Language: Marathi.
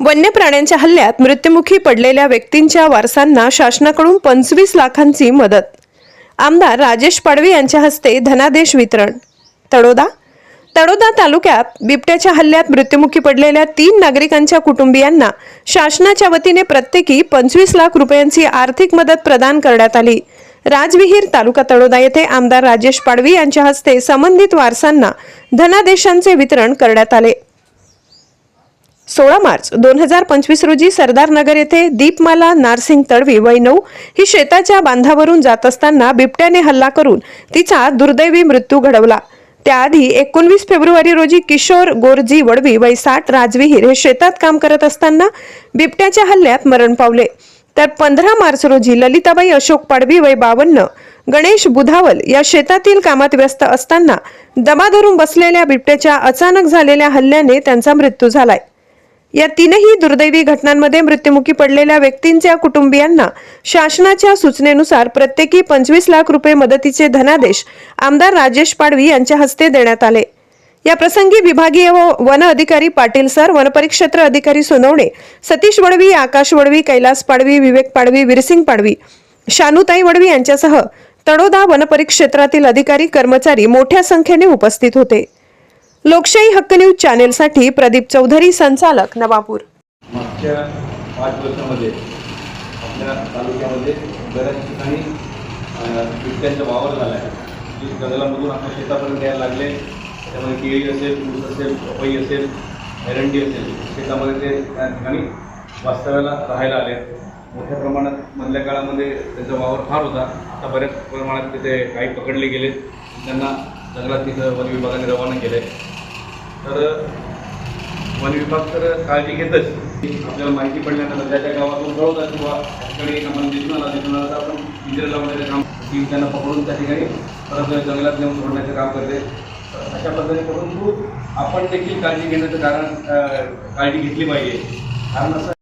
वन्य प्राण्यांच्या हल्ल्यात मृत्युमुखी पडलेल्या व्यक्तींच्या वारसांना शासनाकडून पंचवीस लाखांची मदत. आमदार राजेश पाडवी यांच्या हस्ते धनादेश वितरण. तडोदा? तडोदा तालुक्यात बिबट्याच्या हल्ल्यात मृत्युमुखी पडलेल्या तीन नागरिकांच्या कुटुंबियांना शासनाच्या वतीने प्रत्येकी पंचवीस लाख रुपयांची आर्थिक मदत प्रदान करण्यात आली. राजविहीर तालुका तळोदा येथे आमदार राजेश पाडवी यांच्या हस्ते संबंधित वारसांना धनादेशांचे वितरण करण्यात आले. सोळा मार्च दोन हजार पंचवीस रोजी सरदार नगर येथे दीपमाला नारसिंग तडवी वय नऊ ही शेताच्या बांधावरून जात असताना बिबट्याने हल्ला करून तिचा दुर्दैवी मृत्यू घडवला. त्याआधी एकोणवीस फेब्रुवारी रोजी किशोर गोरजी वडवी वय साठ राजविहीर हे शेतात काम करत असताना बिबट्याच्या हल्ल्यात मरण पावले. तर पंधरा मार्च रोजी ललिताबाई अशोक पाडवी वय बावन्न गणेश बुधावल या शेतातील कामात व्यस्त असताना दमा धरून बसलेल्या बिबट्याच्या अचानक झालेल्या हल्ल्याने त्यांचा मृत्यू झालाय. या तीनही दुर्दैवी घटनांमध्ये मृत्युमुखी पडलेल्या व्यक्तींच्या कुटुंबियांना शासनाच्या सूचनेनुसार प्रत्येकी पंचवीस लाख रुपये मदतीचे धनादेश आमदार राजेश पाडवी यांच्या हस्ते देण्यात आले. या प्रसंगी विभागीय व वन अधिकारी पाटील सर वनपरिक्षेत्र अधिकारी सोनवणे सतीश वडवी आकाश वडवी कैलास पाडवी विवेक पाडवी विरसिंग पाडवी शानुताई वडवी यांच्यासह तडोदा वनपरिक्षेत्रातील अधिकारी कर्मचारी मोठ्या संख्येने उपस्थित होते. लोकशाही हक्क न्यूज चॅनेलसाठी प्रदीप चौधरी संचालक नवापूर. मागच्या पाच वर्षामध्ये आपल्या तालुक्यामध्ये बऱ्याच ठिकाणी बिबट्यांचा वावर झाला आहे. जी जंगलामधून आपल्या शेतापर्यंत यायला लागले. त्यामध्ये केळी असेल ऊस असेल पपई असेल एरंडी असेल शेतामध्ये ते त्या ठिकाणी वास्तव्याला राहायला आले. मोठ्या प्रमाणात मधल्या काळामध्ये त्यांचा वावर फार होता. आता बऱ्याच प्रमाणात तिथे काही पकडले गेले त्यांना जंगलात तिथं वन विभागाने रवाना केले तर वन विभाग तर काळजी घेतच. आपल्याला माहिती पडल्यानंतर त्याच्या ज्या गावातून कळवतात किंवा त्याकडे आम्हाला दिसून आला दिसून आला तर आपण पिंजरे लावण्याचे काम टीम त्यांना पकडून त्या ठिकाणी परत जंगलात नेऊन सोडण्याचं काम करते. अशा पद्धतीने परंतु आपण देखील काळजी घेण्याचं कारण काळजी घेतली पाहिजे. कारण असं